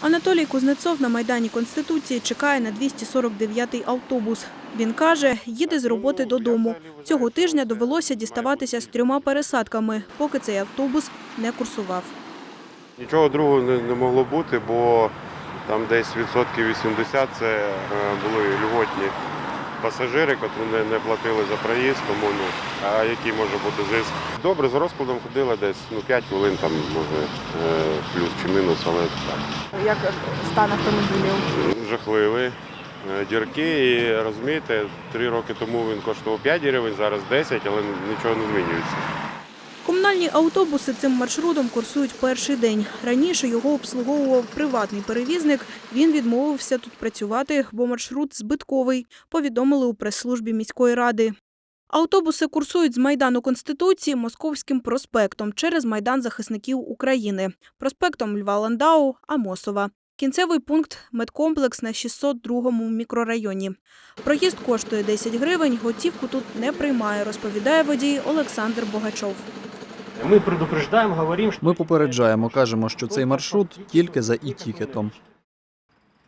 Анатолій Кузнецов на Майдані Конституції чекає на 249-й автобус. Він каже, їде з роботи додому. Цього тижня довелося діставатися з трьома пересадками, поки цей автобус не курсував. Нічого другого не, могло бути, бо там десь відсотків 80 це е, були льготні пасажири, які не, не платили за проїзд, тому ну, а який може бути зиск? Добре, за розкладом ходила десь ну, 5 хвилин, там, може, е, плюс чи мінус, але так. Як стан автомобілів? Жахливий. Е, Дірки, і розумієте, три роки тому він коштував 5 гривень, зараз 10, але нічого не змінюється. Комунальні автобуси цим маршрутом курсують перший день. Раніше його обслуговував приватний перевізник. Він відмовився тут працювати, бо маршрут збитковий, повідомили у прес-службі міської ради. Автобуси курсують з Майдану Конституції Московським проспектом через Майдан захисників України, проспектом Льва Ландау, Амосова. Кінцевий пункт медкомплекс на 602-му мікрорайоні. Проїзд коштує 10 гривень, готівку тут не приймає, розповідає водій Олександр Богачов. Ми предупреждаємо, говоримо, що Ми попереджаємо, кажемо, що цей маршрут тільки за і-тікетом.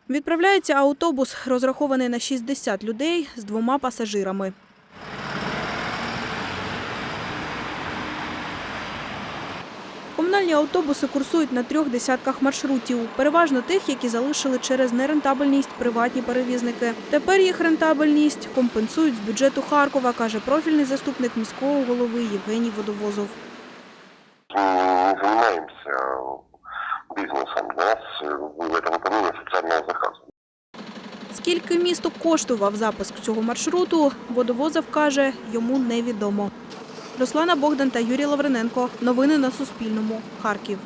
Відправляється автобус, розрахований на 60 людей з двома пасажирами. Комунальні автобуси курсують на трьох десятках маршрутів, переважно тих, які залишили через нерентабельність приватні перевізники. Тепер їх рентабельність компенсують з бюджету Харкова, каже профільний заступник міського голови Євгеній Водовозов не занимаемся бизнесом. Для нас э, это выполнение социального заказа. Скільки місту коштував запуск цього маршруту, водовозов каже, йому невідомо. Руслана Богдан та Юрій Лавриненко. Новини на Суспільному. Харків.